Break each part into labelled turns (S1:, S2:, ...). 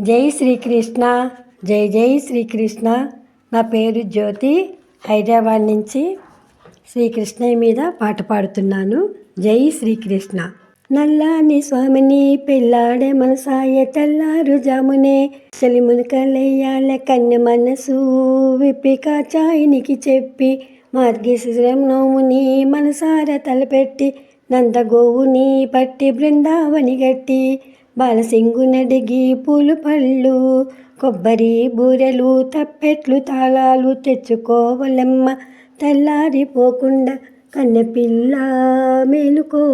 S1: జై శ్రీకృష్ణ జై జై శ్రీకృష్ణ. నా పేరు జ్యోతి. హైదరాబాద్ నుంచి శ్రీకృష్ణయ్య మీద పాట పాడుతున్నాను. జై శ్రీకృష్ణ. నల్లాని స్వామిని పెళ్ళాడే మనసాయ తెల్లారు జామునే. చెలిమును కలయ్యాల కన్య మనసు విప్పిక చాయినికి చెప్పి. మార్గశిరం నోముని మనసార తలపెట్టి. నందగోవుని పట్టి బృందావని గట్టి. బాలసింగునడిగి పూలు పళ్ళు కొబ్బరి బూరెలు తప్పెట్లు తాళాలు తెచ్చుకోవలమ్మ. తెల్లారిపోకుండా కన్నెపిల్ల మేలుకో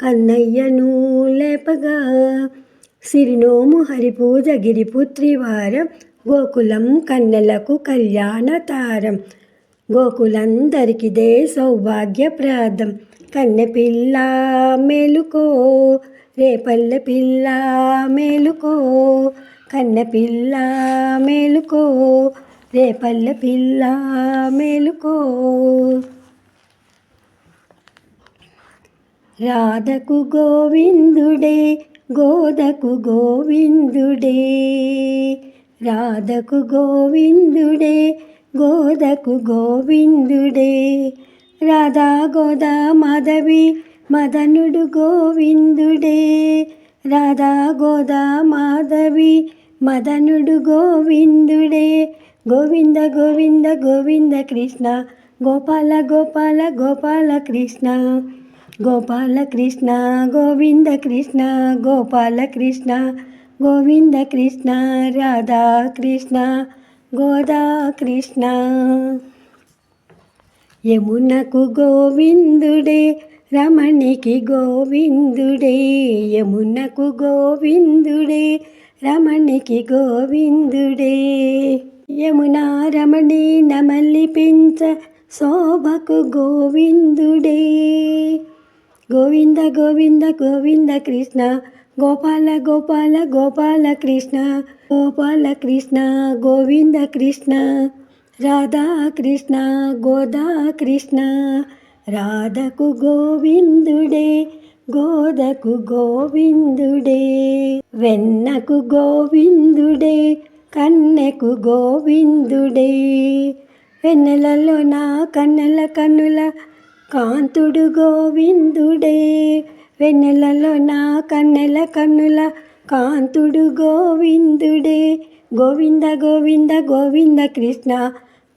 S1: కన్నయ్యను లేపగా. సిరినోము హరిపూజ గిరిపుత్రివారం గోకులం కన్నెలకు కళ్యాణ తారం. గోకులందరికిదే సౌభాగ్యప్రాదం కన్నెపిల్ల మేలుకో. రేపల్ల పిల్ల మేలుకో కన్న పిల్ల మేలుకో రేపల్ల పిల్ల మేలుకో. రాధకు గోవిందుడే గోదకు గోవిందుడే. రాధకు గోవిందుడే గోదకు గోవిందుడే. రాధా గోదా మాధవి మదనుడు గోవిందుడే రాధా గోదా మాధవి. మదనుడు గోవిందుడే గోవింద గోవింద గోవింద కృష్ణ. గోపాల గోపాల గోపాల కృష్ణ. గోపాల కృష్ణ గోవింద కృష్ణ గోపాల కృష్ణ. గోవింద కృష్ణ రాధా కృష్ణ గోదా కృష్ణ. యమునకు గోవిందుడే రమణికి గోవిందుడే యమునకు గోవిందుడే రమణికి గోవిందుడే. యమునా రమణి నమల్లిపించ శోభకు గోవిందుడే. గోవింద గోవింద గోవింద కృష్ణ గోపాల గోపాల గోపాల కృష్ణ గోపాల కృష్ణ గోవింద కృష్ణ రాధా కృష్ణ గోదా కృష్ణ. రాధకు గోవిందుడే గోదకు గోవిందుడే వెన్నకు గోవిందుడే కన్నెకు గోవిందుడే. వెన్నెలలో నా కన్నెల కన్నుల కాంతుడు గోవిందుడే వెన్నెలలో నా కన్నెల కన్నుల కాంతుడు గోవిందుడే. గోవింద గోవింద గోవింద కృష్ణ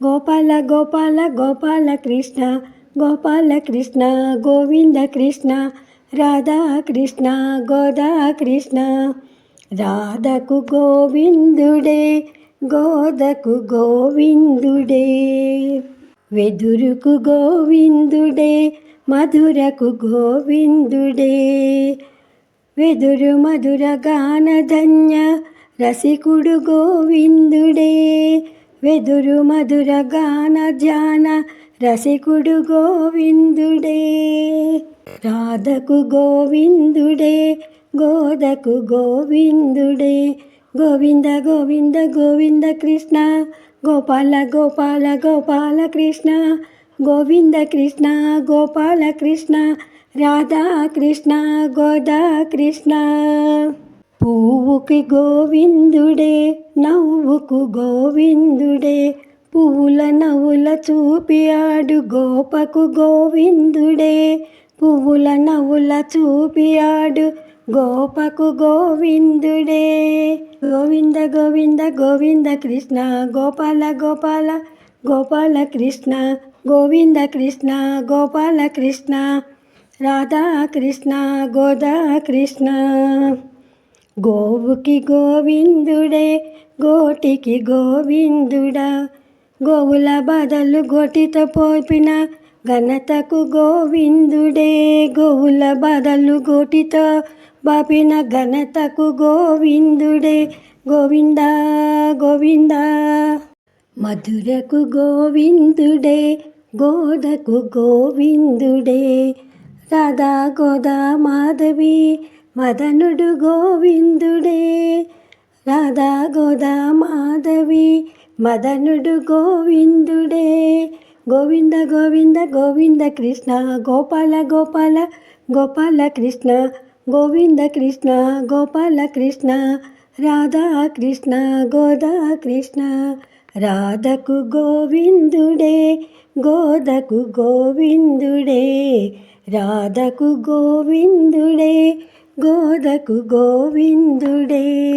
S1: గోపాల గోపాల గోపాల కృష్ణ గోపాలకృష్ణ గోవింద కృష్ణ రాధా కృష్ణ రాధకు గోవిందుడే గోదకు గోవిందుడే. వెదురుకు గోవిందుడే మధురకు గోవిందుడే. వెదురు మధుర గానధన్య రసికుడు గోవిందుడే. వెదురు మధుర గాన ధ్యాన రసికుడు గోవిందుడే రాధకు గోవిందుడే గోదకు గోవిందుడే. గోవింద గోవింద గోవింద కృష్ణ గోపాల గోపాల గోపాల కృష్ణ. గోవింద కృష్ణ గోపాల కృష్ణ రాధా కృష్ణ గోదా కృష్ణ. పువ్వుకి గోవిందుడే నవ్వుకు గోవిందుడే పువ్వుల నవ్వుల చూపి ఆడు గోపకు గోవిందుడే. పువ్వుల నవ్వుల చూపి ఆడు గోపకు గోవిందుడే. గోవింద గోవింద గోవింద కృష్ణ గోపాల గోపాల గోపాల కృష్ణ గోవింద కృష్ణ గోపాల కృష్ణ రాధా కృష్ణ గోదా కృష్ణ. గోవుకి గోవిందుడే గోటికి గోవిందుడా. గోవుల బాధలు గోటితో పోపిన ఘనతకు గోవిందుడే. గోవుల బాధలు గోటితో బాపిన ఘనతకు గోవిందుడే. గోవింద గోవింద. మధురకు గోవిందుడే గోదకు గోవిందుడే. రాధా గోదా మాధవి మదనుడు గోవిందుడే. రాధా గోదా మాధవి మదనుడు గోవిందుడే. గోవింద గోవింద గోవింద కృష్ణ గోపాల గోపాల గోపాల కృష్ణ గోవింద కృష్ణ గోపాల కృష్ణ రాధా కృష్ణ గోదా కృష్ణ. రాధకు గోవిందుడే గోదకు గోవిందుడే. రాధకు గోవిందుడే గోదకు గోవిందుడే.